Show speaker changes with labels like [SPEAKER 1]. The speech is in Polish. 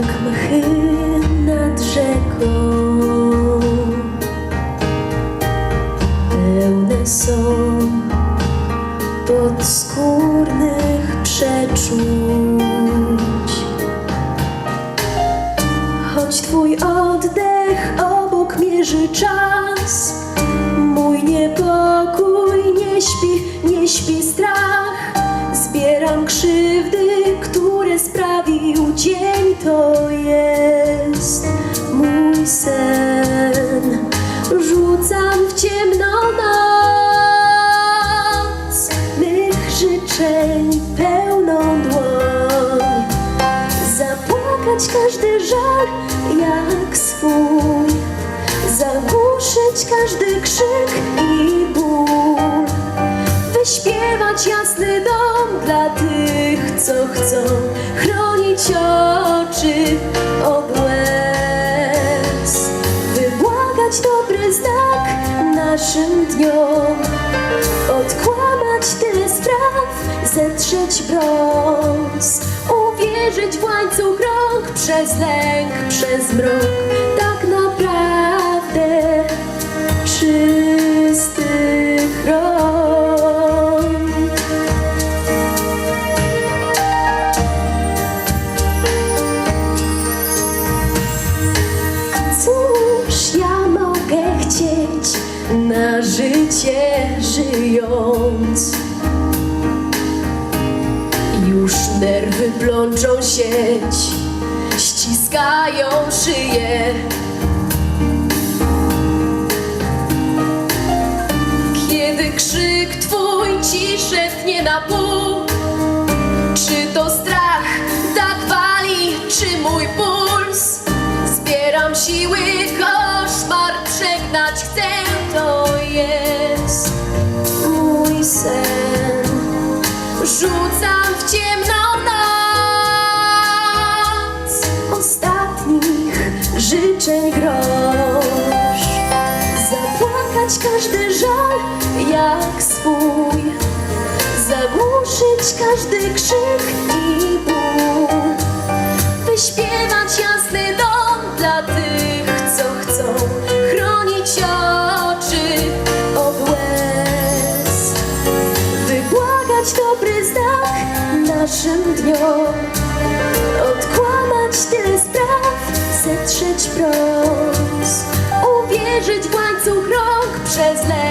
[SPEAKER 1] jak mchy nad rzeką. Pełne są podskórnych przeczuć. Choć twój oddech obok mierzy czas, mój niepokój to jest mój sen. Rzucam w ciemną noc mych życzeń pełną dłoń. Zapłakać każdy żal jak swój Zagłuszyć każdy krzyk i ból Wyśpiewać jasny dom dla tych, co chcą Chronić oczy od łez. Wybłagać dobry znak naszym dniom. Odkłamać tyle spraw, zetrzeć brąz. Uwierzyć w łańcuch rąk przez lęk, przez mrok na życie żyjąc? Już nerwy plączą sieć, ściskają szyję. Kiedy krzyk twój ciszę tnie na pół, czy to strach tak wali, czy mój puls? Zbieram siły, życzeń grosz. Zapłakać każdy żal jak swój, zagłuszyć każdy krzyk i ból. Wyśpiewać jasny dom dla tych, co chcą chronić oczy od łez. Wybłagać dobry znak naszym dniom Odkłamać tyle spraw, zetrzeć brąz Uwierzyć w łańcuch rąk przez lęk,